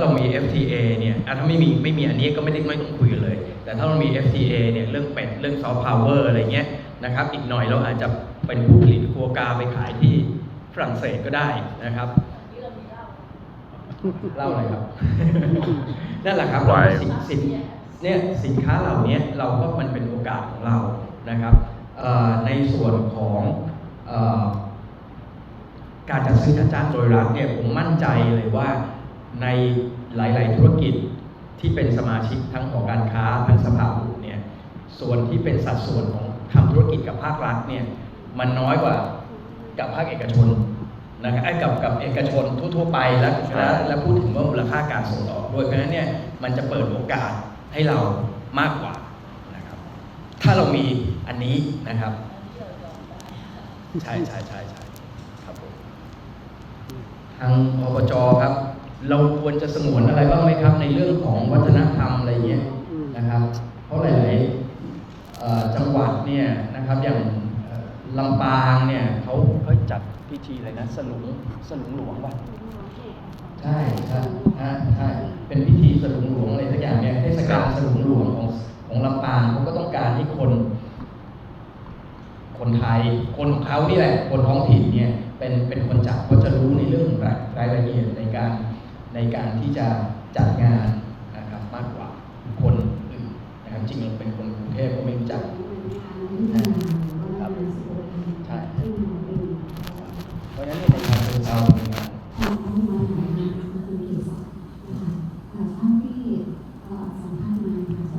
เรามี FTA เนี่ยอะถ้าไม่มีไม่มีอันนี้ก็ไม่ได้ไม่ต้องคุยกันเลย แต่ถ้าเรามี FTA เนี่ยเรื่องเป็ดเรื่องซอฟต์พาวเวอร์อะไรเงี้ยนะครับ อีกหน่อยเราอาจจะเป็นผู้ผลิตครัวกาไปขายที่ฝรั่งเศสก็ได้นะครับเล่าอะไรครับ นั่นแหละครับไว้สินสินเนี่ยสินค้าเหล่านี้เราก็มันเป็นโอกาสของเรานะครับเอ่อในส่วนของเอ่อการจัดซื้อจัดจ้างโดยรัฐเนี่ยผมมั่นใจเลยว่า ในหลาย ๆ ธุรกิจที่เป็นสมาชิกทั้งของการค้าทั้งสภาอุเนี่ยส่วนที่เป็นสัดส่วนของทำธุรกิจกับภาครัฐเนี่ยมันน้อยกว่ากับภาคเอกชนนะครับไอ้กับกับเอกชนทั่ว ๆ ไปแล้วใช่และและพูดถึงว่ามูลค่าการส่งออกด้วยเพราะฉะนั้นเนี่ยมันจะเปิดโอกาสให้เรามากกว่านะครับถ้าเรามีอันนี้นะครับใช่ใช่ใช่ใช่ครับผมทางอบจครับ เราควรจะสงวนอะไรบ้างไหมครับ ในเรื่องของวัฒนธรรมอะไรเงี้ยนะครับ เพราะหลายๆเอ่อจังหวัดเนี่ยนะครับอย่างเอ่อลำปางเนี่ยเขาเขาจัดพิธีอะไรนะสลุงสลุงหลวงป่ะใช่ใช่ฮะใช่เป็นพิธีสลุงหลวงอะไรสักอย่างเนี่ยเทศกาลสลุงหลวงของของลำปางเขาก็ต้องการให้คน คนไทย คนของเขานี่แหละ คนท้องถิ่นเนี่ยเป็นเป็นคนจัดเขาจะรู้ในเรื่องรายรายละเอียดในการ ในการที่จะจัดงาน